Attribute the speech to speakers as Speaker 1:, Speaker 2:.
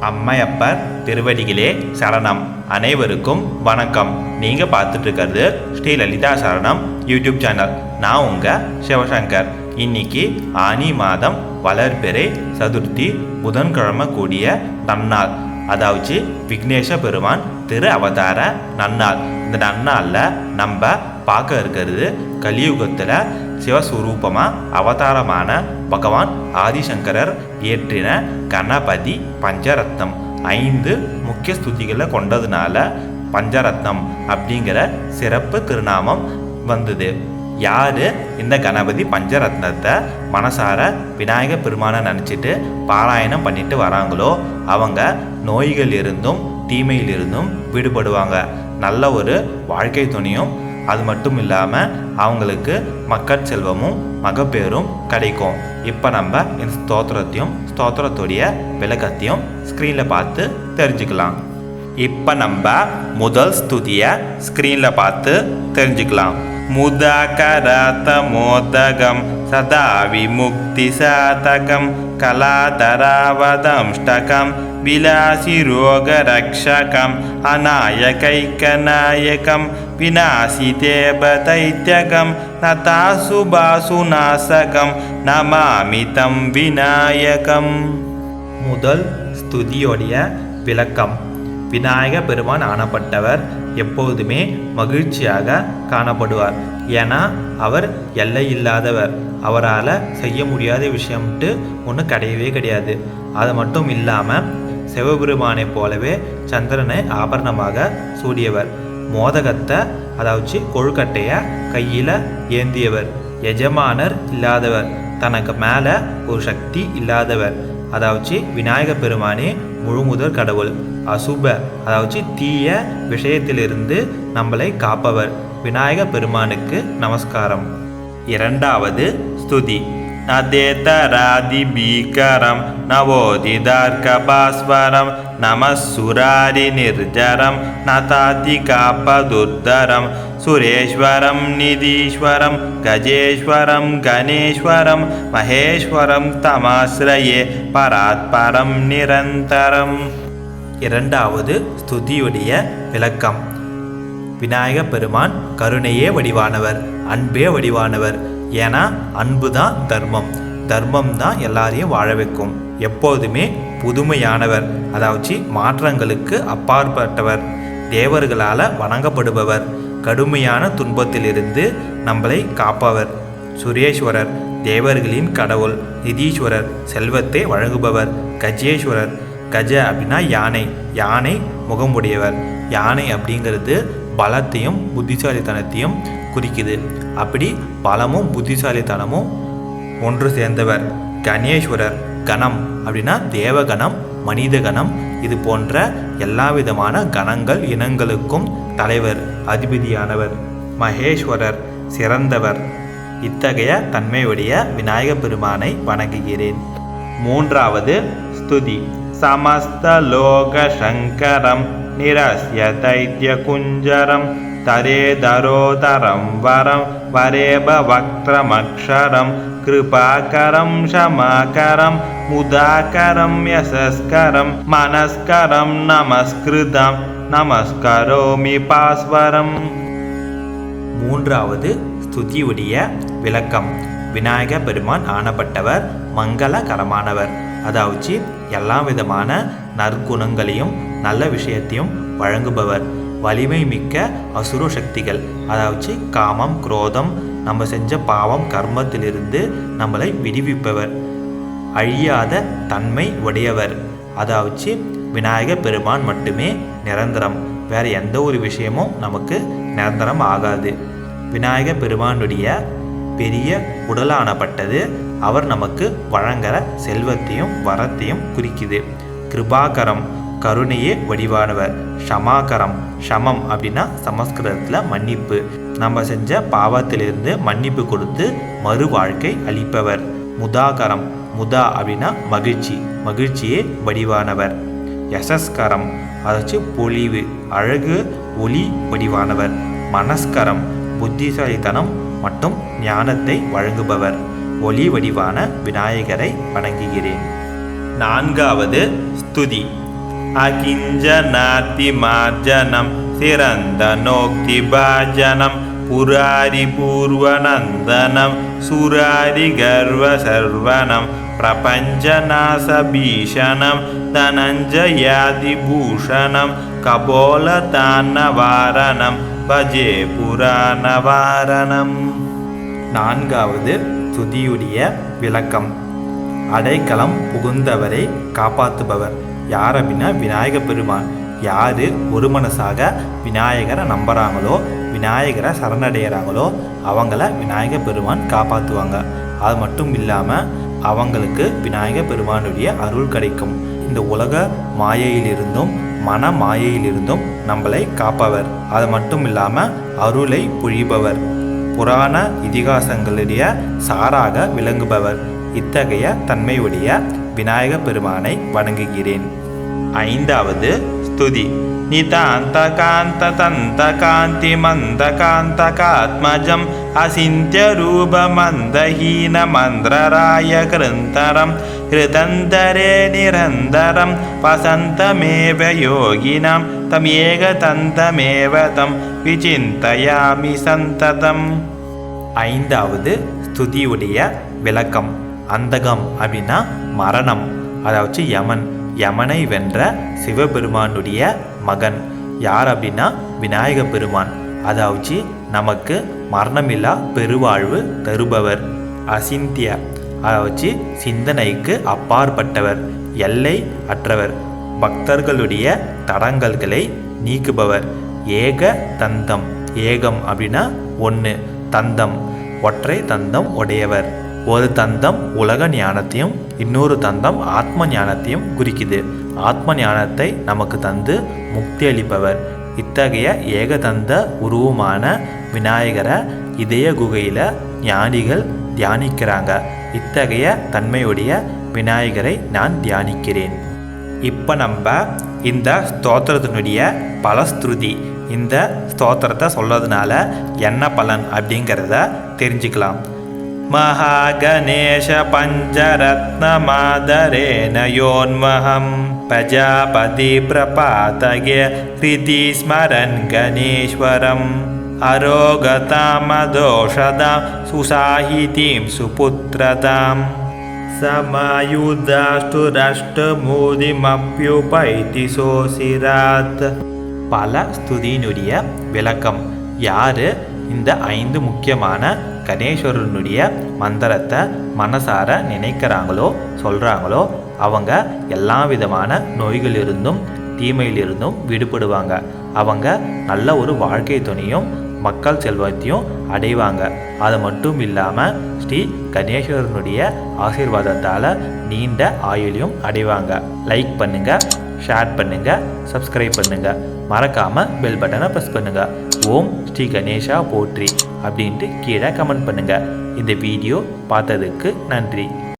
Speaker 1: அம்மையப்பர் திருவடிகளே சரணம். அனைவருக்கும் வணக்கம். நீங்கள் பார்த்துட்டு இருக்கிறது ஸ்ரீ லலிதா சரணம் யூடியூப் சேனல். நான் உங்கள் சிவசங்கர். இன்னைக்கு ஆனி மாதம் வளர்பெறை சதுர்த்தி புதன்கிழமை கூடிய நன்னாள். அதாவது விக்னேஷ பெருமான் திரு அவதார நன்னாள். இந்த நன்னாளில் நம்ம பார்க்க இருக்கிறது கலியுகத்தில் சிவஸ்வரூபமாக அவதாரமான பகவான் ஆதிசங்கரர் இயற்றின கணபதி பஞ்சரத்னம். ஐந்து முக்கிய ஸ்துதிகளை கொண்டதுனால பஞ்சரத்னம் அப்படிங்கிற சிறப்பு திருநாமம் வந்தது. யார்? இந்த கணபதி பஞ்சரத்னத்தை மனசார விநாயக பெருமானை நினச்சிட்டு பாராயணம் பண்ணிட்டு வராங்களோ அவங்க நோய்கள் இருந்தும் தீமையிலிருந்தும் விடுபடுவாங்க. நல்ல ஒரு வாழ்க்கை துணையும் அது மட்டும் இல்லாமல் அவங்களுக்கு மக்கட் செல்வமும் மகப்பேரும் கிடைக்கும். இப்போ நம்ம இந்த ஸ்தோத்திரத்தையும் ஸ்தோத்திரத்துடைய விளக்கத்தையும் ஸ்க்ரீனில் பார்த்து தெரிஞ்சுக்கலாம். இப்போ நம்ம முதல் ஸ்துதியை ஸ்க்ரீனில் பார்த்து தெரிஞ்சுக்கலாம். முதாகரத மோதகம் சதா விமுக்தி சாதகம் கலாதராவதம்ஷ்டகம் விலாசி ரோகரக்ஷகம் அநாயகைக்கநாயகம் விநாசி தேபதைத்யகம் நதாசுபாசுநாசகம் நமாமிதம் விநாயகம் முதல் ஸ்துதியோடைய விளக்கம். விநாயக பெருமான் ஆனப்பட்டவர் எப்போதுமே மகிழ்ச்சியாக காணப்படுவார். ஏன்னா அவர் எல்லை இல்லாதவர் அவரால் செய்ய முடியாத விஷயம்ட்டு ஒன்றும் கிடையவே கிடையாது. அது மட்டும் இல்லாமல் சிவபெருமானைப் போலவே சந்திரனை ஆபரணமாக சூடியவர். மோதகத்தை அதாவது கொழுக்கட்டையை கையில் ஏந்தியவர். எஜமானர் இல்லாதவர். தனக்கு மேலே ஒரு சக்தி இல்லாதவர். அதாவது விநாயக பெருமானே முழுமுதற் கடவுள். அசுப அதாவது தீய விஷயத்திலிருந்து நம்மளை காப்பவர். விநாயக பெருமானுக்கு நமஸ்காரம். இரண்டாவது ஸ்துதி. நதேதராதி பீகரம் நவோதிதார்கபாஸ்வரம் நமசுராரி நிர்ஜரம் நதாதி காப்பதுர்தரம் சுரேஸ்வரம் நிதீஸ்வரம் கஜேஸ்வரம் கணேஸ்வரம் மகேஸ்வரம் தமாசிரயே பராத்பரம் நிரந்தரம் இரண்டாவது ஸ்துதியுடைய விளக்கம். விநாயக பெருமான் கருணையே வடிவானவர் அன்பே வடிவானவர். ஏன்னா அன்பு தான் தர்மம். தர்மம் தான் எல்லாரையும் வாழ வைக்கும். எப்போதுமே புதுமையானவர் அதாவது மாற்றங்களுக்கு அப்பாற்பட்டவர். தேவர்களால் வணங்கப்படுபவர். கடுமையான துன்பத்திலிருந்து நம்மளை காப்பவர். சுரேஸ்வரர் தேவர்களின் கடவுள் நிதீஸ்வரர் செல்வத்தை வழங்குபவர் கஜேஸ்வரர். கஜ அப்படின்னா யானை யானை முகமுடையவர். யானை அப்படிங்கிறது பலத்தையும் புத்திசாலித்தனத்தையும் குறிக்குது. அப்படி பலமும் புத்திசாலித்தனமும் ஒன்று சேர்ந்தவர். கணேஸ்வரர் கணம் அப்படின்னா தேவகணம் மனித கணம் இது போன்ற எல்லா விதமான கணங்கள் இனங்களுக்கும் தலைவர் அதிபதியானவர் மகேஸ்வரர் சிறந்தவர். இத்தகைய தன்மையுடைய விநாயக பெருமானை வணங்குகிறேன். மூன்றாவது ஸ்துதி. சமஸ்தலோக சங்கரம் நிரஸ்ய தைத்திய குஞ்சரம் தரேதரோதரம் வரம் வரேப வக்ரமக்ஷரம். கிருபாகரம் ஷமாகரம் முதாகரம் யசஸ்கரம் மனஸ்கரம் நமஸ்கிருதம். நமஸ்கரோமி பாஸ்வரம். மூன்றாவது ஸ்துதியுடைய விளக்கம். விநாயக பெருமான் ஆனப்பட்டவர் மங்களகரமானவர். அதாவது எல்லா விதமான நற்குணங்களையும் நல்ல விஷயத்தையும் வழங்குபவர். வலிமை மிக்க அசுர சக்திகள் அதாவது காமம் குரோதம் நம்ம செஞ்ச பாவம் கர்மத்திலிருந்து நம்மளை விடுவிப்பவர். அழியாத தன்மை உடையவர். அதாவது விநாயக பெருமான் மட்டுமே நிரந்தரம். வேற எந்த ஒரு விஷயமும் நமக்கு நிரந்தரம் ஆகாது. விநாயக பெருமானுடைய பெரிய உடலானப்பட்டது அவர் நமக்கு வழங்குற செல்வத்தையும் வரத்தையும் குறிக்குது. கிருபாகரம் கருணையே வடிவானவர். ஷமாகரம் ஷமம் அப்படின்னா சமஸ்கிருதத்தில் மன்னிப்பு. நம்ம செஞ்ச பாவத்திலிருந்து மன்னிப்பு கொடுத்து மறு வாழ்க்கை அளிப்பவர். முதாகரம் முதா அப்படின்னா மகிழ்ச்சி மகிழ்ச்சியே வடிவானவர். யசஸ்கரம் அதாச்சு பொலிவு அழகு ஒளி வடிவானவர். மனஸ்கரம் புத்திசாலித்தனம் மற்றும் ஞானத்தை வழங்குபவர். ஒளி வடிவான விநாயகரை வணங்குகிறேன். நான்காவது ஸ்துதி. அகிஞ்சனாத்திமார்ஜனம் சிறந்த நோக்தி பாஜனம் புராரி பூர்வநந்தனம் சுராரி கர்வ சர்வனம் பிரபஞ்சநாசபீஷணம் தனஞ்சயாதிபூஷணம் கபோலதானவாரணம் பஜே புராணவாரணம் நான்காவது துதியுடைய விளக்கம் அடைக்கலம் புகுந்தவரை காப்பாற்றுபவர் யார் அப்படின்னா விநாயக பெருமான்? யார் ஒரு மனசாக விநாயகரை நம்புகிறாங்களோ விநாயகரை சரணடைகிறாங்களோ அவங்கள விநாயக பெருமான் காப்பாற்றுவாங்க அது மட்டும் இல்லாமல் அவங்களுக்கு விநாயக பெருமானுடைய அருள் கிடைக்கும். இந்த உலக மாயையிலிருந்தும் மன மாயையிலிருந்தும் நம்மளை காப்பவர். அது மட்டும் இல்லாமல் அருளை பொழிபவர். புராண இதிகாசங்களுடைய சாராக விளங்குபவர். இத்தகைய தன்மையுடைய விநாயக பெருமானை வணங்குகிறேன். ஐந்தாவது ஸ்துதி. நிதாந்த காந்த தந்த காந்தி மந்த காந்த காத்மஜம் அசிந்திய ரூப மந்தஹீன மந்திரராய கிருந்தரம் ஹிருதந்தரே நிரந்தரம் வசந்தமேவ யோகினாம். தமேக தந்தமேவ தம் விசிந்தயாமி சந்ததம். ஐந்தாவது ஸ்துதியுடைய விளக்கம். அந்தகம் அப்படின்னா மரணம். அதாவது யமன். யமனை வென்ற சிவபெருமானுடைய மகன். யார் அப்படின்னா விநாயக பெருமான். அதாவது நமக்கு மரணமில்லா பெருவாழ்வு தருபவர். அசிந்திய. அதாவது சிந்தனைக்கு அப்பாற்பட்டவர். எல்லை அற்றவர். பக்தர்களுடைய தடங்கல்களை நீக்குபவர். ஏக தந்தம். ஏகம் அப்படின்னா ஒன்று தந்தம். ஒற்றை தந்தம் உடையவர். ஒரு தந்தம் உலக ஞானத்தையும் இன்னொரு தந்தம் ஆத்ம ஞானத்தையும் குறிக்குது. ஆத்ம ஞானத்தை நமக்கு தந்து முக்தி அளிப்பவர். இத்தகைய ஏகதந்த உருவமான விநாயகரை இதய குகையில் ஞானிகள் தியானிக்கிறாங்க. இத்தகைய தன்மையுடைய விநாயகரை நான் தியானிக்கிறேன். இப்போ நம்ம இந்த ஸ்தோத்திரத்தினுடைய பலஸ்துருதி இந்த ஸ்தோத்திரத்தை சொல்கிறதுனால என்ன பலன் அப்படிங்கிறத தெரிஞ்சுக்கலாம். महागणेश पञ्चरत्नमादरेण योन्महं प्रजापति प्रपातये हृदि स्मरन् गणेश्वरम् अरोगतामदोषदां सुसाहितीं सुपुत्रताम् சமாயுதாஷ்டுரஷ்டமூதிமப்யுபைதி சோசிராத் பல ஸ்துதியினுடைய விளக்கம் யாரு இந்த ஐந்து முக்கியமான கணேஸ்வரனுடைய மந்திரத்தை மனசார நினைக்கிறாங்களோ சொல்கிறாங்களோ அவங்க எல்லா விதமான நோய்களிலிருந்தும் தீமையிலிருந்தும் விடுபடுவாங்க. அவங்க நல்ல ஒரு வாழ்க்கை துணையும் மக்கள் செல்வத்தையும் அடைவாங்க. அது மட்டும் இல்லாமல் ஸ்ரீ கணேஸ்வரனுடைய ஆசீர்வாதத்தால் நீண்ட ஆயுளையும் அடைவாங்க. லைக் பண்ணுங்கள் ஷேர் பண்ணுங்கள் சப்ஸ்கிரைப் பண்ணுங்கள் மறக்காமல் பெல் பட்டனை ப்ரெஸ் பண்ணுங்கள் ஓம் ஸ்ரீ கணேஷா போற்றி அப்படின்ட்டு கீழே கமெண்ட் பண்ணுங்கள் இந்த வீடியோ பார்த்ததுக்கு நன்றி.